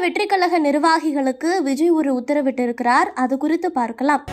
வெற்றி கழக நிர்வாகிகளுக்கு விஜய் ஒரு உத்தரவிட்டிருக்கிறார். அது குறித்து பார்க்கலாம்.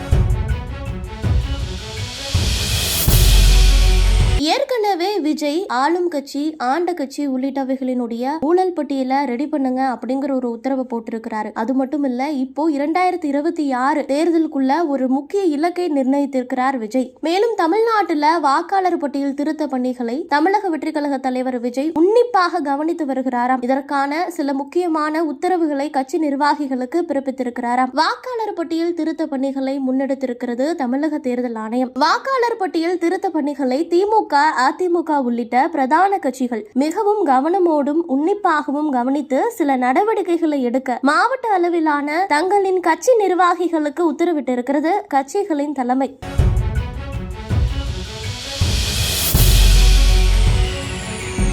ஏற்கனவே விஜய் ஆளும் கட்சி ஆண்ட கட்சி உள்ளிட்டவைகளினுடைய ஊழல் பட்டியல ரெடி பண்ணுங்க அப்படிங்கிற ஒரு உத்தரவை போட்டிருக்கிறாரு. அது மட்டும் இல்ல இப்போ இரண்டாயிரத்தி இருபத்தி ஆறு தேர்தலுக்குள்ள ஒரு முக்கிய இலக்கை நிர்ணயித்திருக்கிறார் விஜய். மேலும் தமிழ்நாட்டுல வாக்காளர் பட்டியல் திருத்த பணிகளை தமிழக வெற்றி கழக தலைவர் விஜய் உன்னிப்பாக கவனித்து வருகிறாராம். இதற்கான சில முக்கியமான உத்தரவுகளை கட்சி நிர்வாகிகளுக்கு பிறப்பித்திருக்கிறாராம். வாக்காளர் பட்டியல் திருத்த பணிகளை முன்னெடுத்திருக்கிறது தமிழக தேர்தல் ஆணையம். வாக்காளர் பட்டியல் திருத்த பணிகளை திமுக அதிமுக உள்ளிட்ட பிரதான கட்சிகள் மிகவும் கவனமோடும் உன்னிப்பாகவும் கவனித்து சில நடவடிக்கைகளை எடுக்க மாவட்ட அளவிலான தங்களின் கட்சி நிர்வாகிகளுக்கு உத்தரவிட்டிருக்கிறது கட்சிகளின் தலைமை.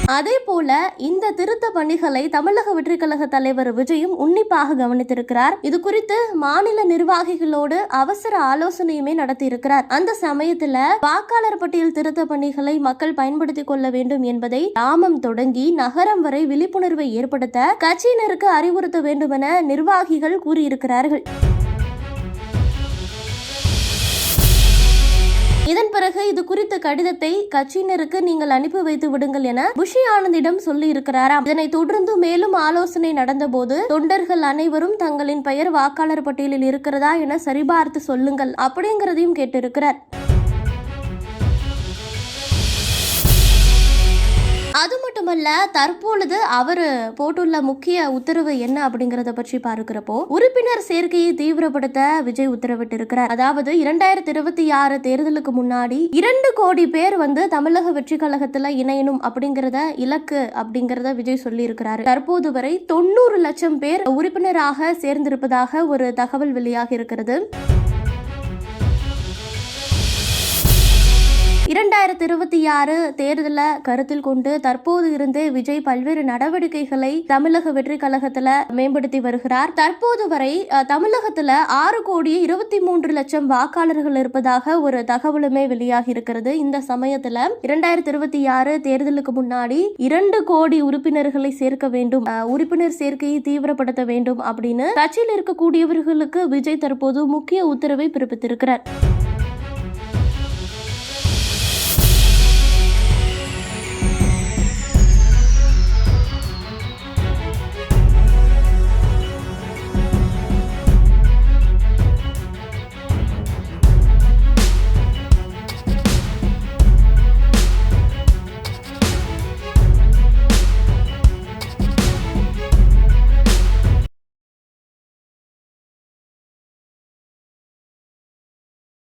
அதே போல இந்த திருத்த பணிகளை தமிழக வெற்றி கழக தலைவர் விஜயும் உன்னிப்பாக கவனித்திருக்கிறார். இது குறித்து மாநில நிர்வாகிகளோடு அவசர ஆலோசனையுமே நடத்தியிருக்கிறார். அந்த சமயத்துல வாக்காளர் பட்டியல் திருத்த பணிகளை மக்கள் பயன்படுத்திக் கொள்ள வேண்டும் என்பதை கிராமம் தொடங்கி நகரம் வரை விழிப்புணர்வை ஏற்படுத்த கட்சியினருக்கு அறிவுறுத்த வேண்டும் என நிர்வாகிகள் கூறியிருக்கிறார்கள். பிறகு இது குறித்த கடிதத்தை கட்சியினருக்கு நீங்கள் அனுப்பி வைத்து விடுங்கள் என புஷி ஆனந்திடம் சொல்லி இருக்கிறாராம் இதனை தொடர்ந்து மேலும் ஆலோசனை நடந்தபோது தொண்டர்கள் அனைவரும் தங்களின் பெயர் வாக்காளர் பட்டியலில் இருக்கிறதா என சரிபார்த்து சொல்லுங்கள் அப்படிங்கிறதையும் கேட்டிருக்கிறார். மட்டுமல்ல தற்பொழுது அவர் போட்டுள்ள முக்கிய உத்தரவு என்ன அப்படிங்கறத பற்றி பார்க்கிறப்போ உறுப்பினர் சேர்க்கையை தீவிரப்படுத்த விஜய் உத்தரவிட்டு இருக்கிறார் அதாவது இரண்டாயிரத்தி இருபத்தி ஆறு தேர்தலுக்கு முன்னாடி இரண்டு கோடி பேர் வந்து தமிழக வெற்றி கழகத்துல இணையணும் அப்படிங்கறத இலக்கு அப்படிங்கறத விஜய் சொல்லி இருக்கிறாரு தற்போது வரை தொண்ணூறு லட்சம் பேர் உறுப்பினராக சேர்ந்திருப்பதாக ஒரு தகவல் வெளியாகி இருக்கிறது. இரண்டாயிரத்தி இருபத்தி ஆறு தேர்தலை கருத்தில் கொண்டு தற்போது இருந்து விஜய் பல்வேறு நடவடிக்கைகளை தமிழக வெற்றி கழகத்துல மேம்படுத்தி வருகிறார். தற்போது வரை தமிழகத்துல ஆறு கோடி இருபத்தி மூன்று லட்சம் வாக்காளர்கள் இருப்பதாக ஒரு தகவலுமே வெளியாகி இருக்கிறது. இந்த சமயத்துல இரண்டாயிரத்தி இருபத்தி ஆறு தேர்தலுக்கு முன்னாடி இரண்டு கோடி உறுப்பினர்களை சேர்க்க வேண்டும் உறுப்பினர் சேர்க்கையை தீவிரப்படுத்த வேண்டும் அப்படின்னு கட்சியில் இருக்கக்கூடியவர்களுக்கு விஜய் தற்போது முக்கிய உத்தரவை பிறப்பித்திருக்கிறார்.